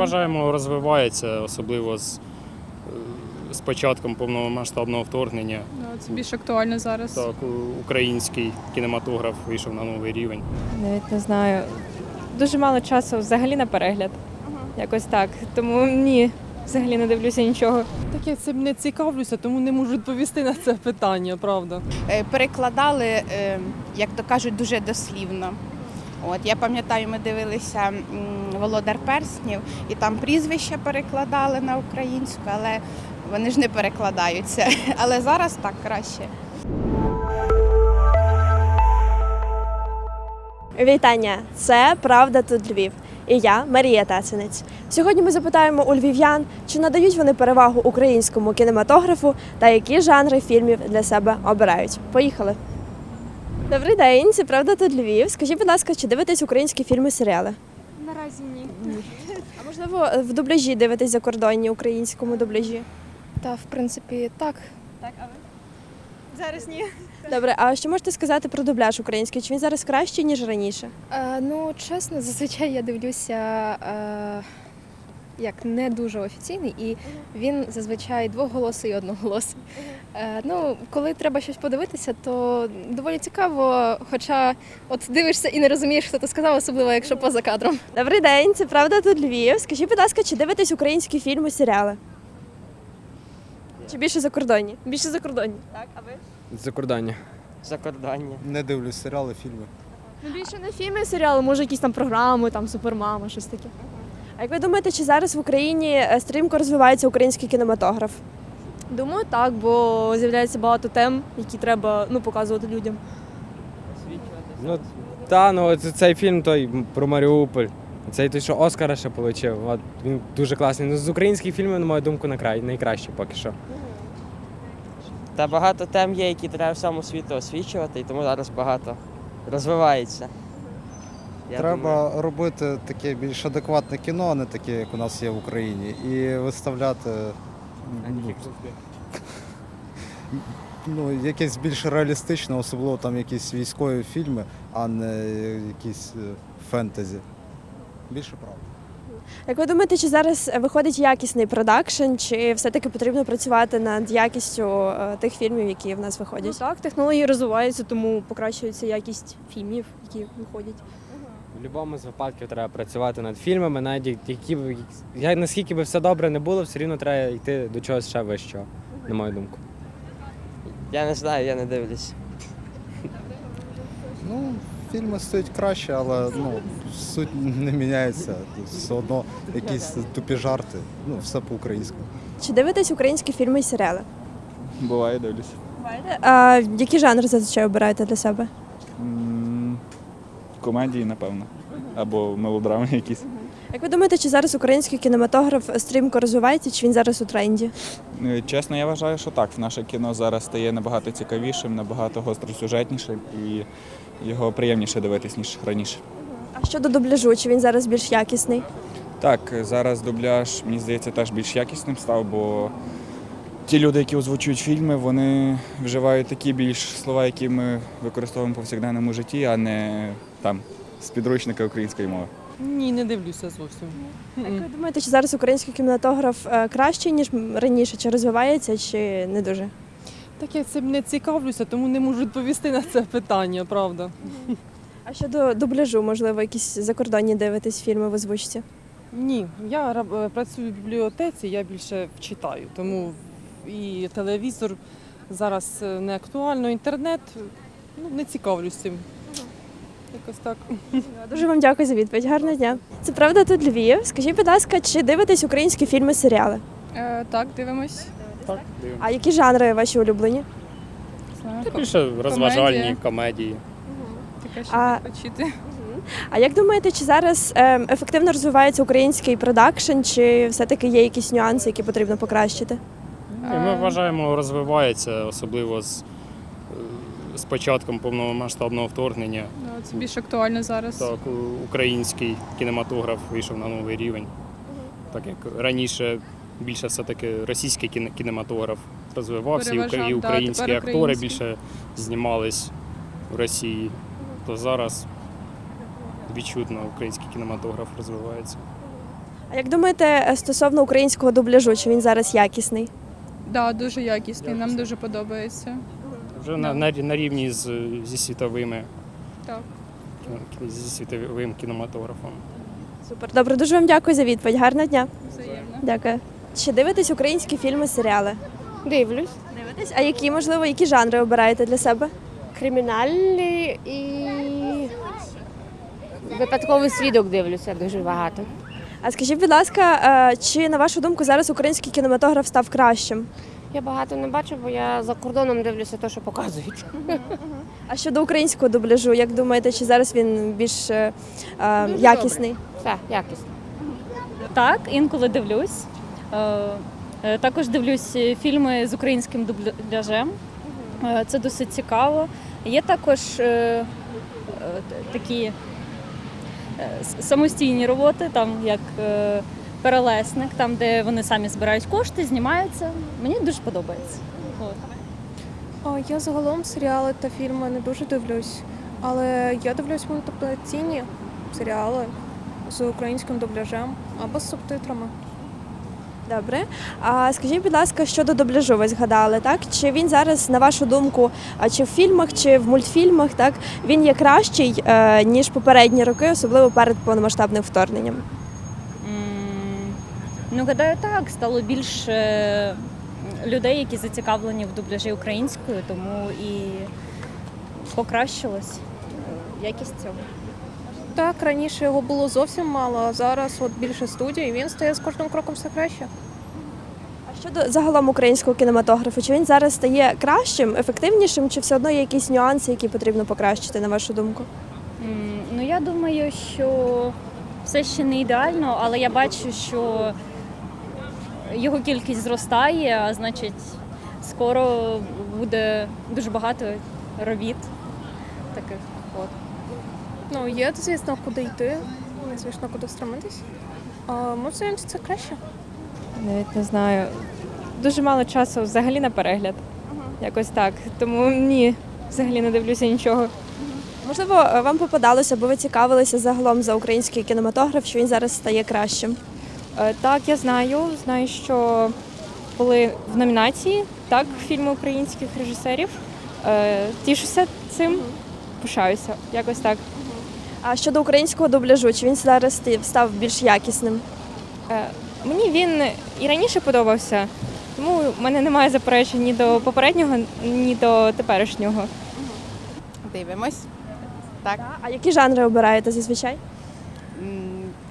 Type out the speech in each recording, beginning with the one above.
вважаємо, розвивається, особливо з, е, з початком повномасштабного вторгнення. Ну, Це більш актуально зараз. Так, український кінематограф вийшов на новий рівень. Навіть не знаю. Дуже мало часу взагалі на перегляд. Якось так. Тому ні, взагалі не дивлюся нічого. Так я цим не цікавлюся, тому не можу відповісти на це питання, правда. Е, перекладали, е, як то кажуть, дуже дослівно. От я пам'ятаю, ми дивилися м, Володар Перснів, і там прізвища перекладали на українську, але вони ж не перекладаються. Але зараз так краще. Вітання! Це Правда тут Львів. І я Марія Тацинець. Сьогодні ми запитаємо у львів'ян, чи надають вони перевагу українському кінематографу та які жанри фільмів для себе обирають. Поїхали! Добрий день, це правда тут Львів. Скажіть, будь ласка, чи дивитесь українські фільми, серіали? Наразі ні. А можливо, в дубляжі дивитесь закордонні українському дубляжі? Та в принципі так. Так, а ви? Зараз ні. Добре, а що можете сказати про дубляж український? Чи він зараз кращий, ніж раніше? Е, ну, чесно, зазвичай я дивлюся е, як не дуже офіційний, і він зазвичай двоголосий і одноголосий. Е, ну, коли треба щось подивитися, то доволі цікаво. Хоча от дивишся і не розумієш, хто то сказав, особливо якщо поза кадром. Добрий день, це правда тут Львів. Скажіть, будь ласка, чи дивитесь українські фільми, серіали? Чи більше закордонні? Більше закордонні. Так, а ви? Закордоння. Закордоння. Не дивлюсь серіали, фільми. Ну більше не фільми, серіали, може якісь там програми, там супермама, щось таке. А як ви думаєте, чи зараз в Україні е, стрімко розвивається український кінематограф? Думаю, так, бо з'являється багато тем, які треба ну, показувати людям. Ну, та, ну от цей фільм той про Маріуполь. Цей той, що Оскара ще отримав. От, він дуже класний. Ну, з українських фільмів, на мою думку, накрай, найкраще поки що. Та багато тем є, які треба всьому світу освічувати, і тому зараз багато розвивається. Я Треба думаю. робити таке більш адекватне кіно, а не таке, як у нас є в Україні, і виставляти ну, ну, якесь більш реалістичне, особливо там якісь військові фільми, а не якісь е, фентезі. Більше правда. Як ви думаєте, чи зараз виходить якісний продакшн, чи все-таки потрібно працювати над якістю е, тих фільмів, які в нас Ну, виходять? так, технології розвиваються, тому покращується якість фільмів, які виходять. В будь-якому з випадків треба працювати над фільмами, навіть які б як наскільки би все добре не було, все рівно треба йти до чогось ще вищого, на мою думку. Я не знаю, я не дивлюсь. Ну, фільми стоять краще, але ну, суть не міняється. Все одно якісь тупі жарти. Ну, все по-українському. Чи дивитесь українські фільми і серіали? Буває, дивлюся. А які жанри зазвичай обираєте для себе? М, Комедії, напевно. Або мелодрами якісь. Як ви думаєте, чи зараз український кінематограф стрімко розвивається, чи він зараз у тренді? Е, Чесно, я вважаю, що так. Наше кіно зараз стає набагато цікавішим, набагато гостросюжетнішим і його приємніше дивитись, ніж раніше. А щодо дубляжу, чи він зараз більш якісний? Так, зараз дубляж, мені здається, теж більш якісним став, бо ті люди, які озвучують фільми, вони вживають такі більш слова, які ми використовуємо в повсякденному житті, а не там з підручника української мови. Ні, не дивлюся зовсім. Як ви думаєте, чи зараз український кінематограф е, кращий, ніж раніше, чи розвивається, чи не дуже? Так я цим не цікавлюся, тому не можу відповісти на це питання, правда. А щодо дубляжу, можливо, якісь закордонні дивитесь фільми в озвучці? Ні, я е, працюю в бібліотеці, я більше читаю, тому і телевізор зараз е, не актуально, інтернет, ну не цікавлюсь цим. Якось так. Дуже вам дякую за відповідь. Гарного дня. Це правда тут Львів. Скажіть, будь ласка, чи дивитесь українські фільми, серіали? Е, так, дивимось. Так, дивимося. А які жанри ваші улюблені? Знаю, Та більше розважальні комедії. Таке, що А- А як думаєте, чи зараз ем, ефективно розвивається український продакшн, чи все-таки є якісь нюанси, які потрібно покращити? Ми Е, вважаємо, розвивається, особливо з, е, з початком повномасштабного вторгнення. Ну, Це більш актуально зараз. Так, український кінематограф вийшов на новий рівень. Так як раніше більше все-таки російський кінематограф розвивався, і Переважав, і українські тепер актори більше знімались в Росії. То зараз відчутно український кінематограф розвивається. А як думаєте е, стосовно українського дубляжу, чи він зараз якісний? Да, дуже якісний, нам дуже подобається. Вже на, на, на рівні з, зі світовими Так. зі світовим кінематографом. Супер. Добре, дуже вам дякую за відповідь. Гарного дня. Взаємно. Дякую. Чи дивитесь українські фільми, серіали? Дивлюсь. Дивитесь? А які, можливо, які жанри обираєте для себе? Кримінальний і випадковий свідок дивлюся дуже багато. А скажіть, будь ласка, е, чи на вашу думку зараз український кінематограф став кращим? Я багато не бачу, бо я за кордоном дивлюся те, що показують. А щодо українського дубляжу, як думаєте, чи зараз він більш е, е, Дуже якісний? Все, якісно. Так, інколи дивлюсь. Е, е, Також дивлюсь фільми з українським дубляжем. Е, Це досить цікаво. Є також е, е, такі е, с- самостійні роботи, там як е, перелесник, там, де вони самі збирають кошти, знімаються. Мені дуже подобається. От. А, Я загалом серіали та фільми не дуже дивлюсь, але я дивлюсь мультиплікаційні серіали з українським дубляжем або з субтитрами. Добре. А скажіть, будь ласка, щодо дубляжу, ви згадали, так? Чи він зараз, на вашу думку, а чи в фільмах, чи в мультфільмах, так, він є кращий, е, ніж попередні роки, особливо перед повномасштабним вторгненням? Ну, гадаю, так, стало більше людей, які зацікавлені в дубляжі українською, тому і покращилась е, якість цього. Так, раніше його було зовсім мало, а зараз от більше студій, і він стає з кожним кроком все краще. А щодо загалом українського кінематографу, чи він зараз стає кращим, ефективнішим, чи все одно є якісь нюанси, які потрібно покращити, на вашу думку? Ну, я думаю, що все ще не ідеально, але я бачу, що його кількість зростає, а значить, скоро буде дуже багато робіт таких. От. Ну, є, звісно, куди йти, є, звісно, куди стремитись. А, може, здається, це краще. Навіть не знаю. Дуже мало часу взагалі на перегляд. Якось так. Тому ні, взагалі не дивлюся нічого. Можливо, вам попадалося, бо ви цікавилися загалом за український кінематограф, що він зараз стає кращим. Е, Так, я знаю. Знаю, що були в номінації так, фільми українських режисерів. Е, Тішуся цим, пишаюся. Якось так. А щодо українського дубляжу, чи він зараз став більш якісним? Е, Мені він і раніше подобався, тому в мене немає заперечень ні до попереднього, ні до теперішнього. Дивимось. Так. А які жанри обираєте зазвичай?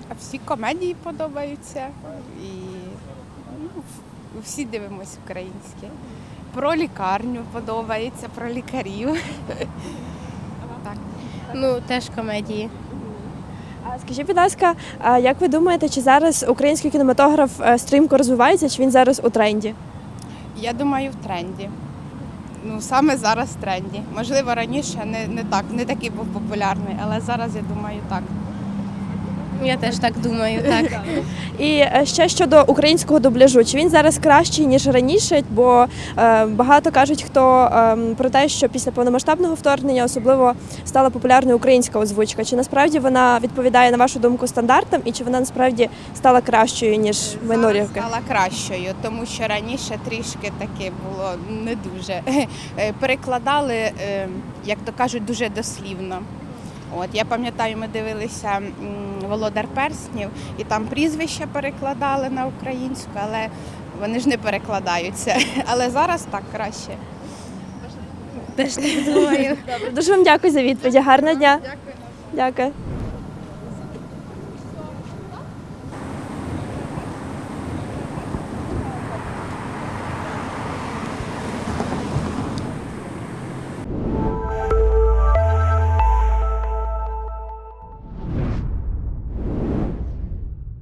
А всі комедії подобаються. І ну, всі дивимось українські. Про лікарню подобається, про лікарів. Так. Ну, теж комедії. А скажіть, будь ласка, а як ви думаєте, чи зараз український кінематограф е, стрімко розвивається, чи він зараз у тренді? Я думаю, в тренді. Ну, саме зараз в тренді. Можливо, раніше не, не так, не такий був популярний, але зараз я думаю так. Я теж так думаю, так. І е, ще щодо українського дубляжу, чи він зараз кращий ніж раніше? Бо е, багато кажуть, хто е, про те, що після повномасштабного вторгнення особливо стала популярною українська озвучка. Чи насправді вона відповідає на вашу думку стандартам, і чи вона насправді стала кращою ніж минулі роки? стала кращою, тому що раніше трішки таке було не дуже. Е, Перекладали, е, як то кажуть, дуже дослівно. От я пам'ятаю, ми дивилися Володар перснів, і там прізвища перекладали на українську, але вони ж не перекладаються. Але зараз так краще. Теж не думаю. Дуже вам дякую за відповідь. Гарного дня. Дякую. Дякую.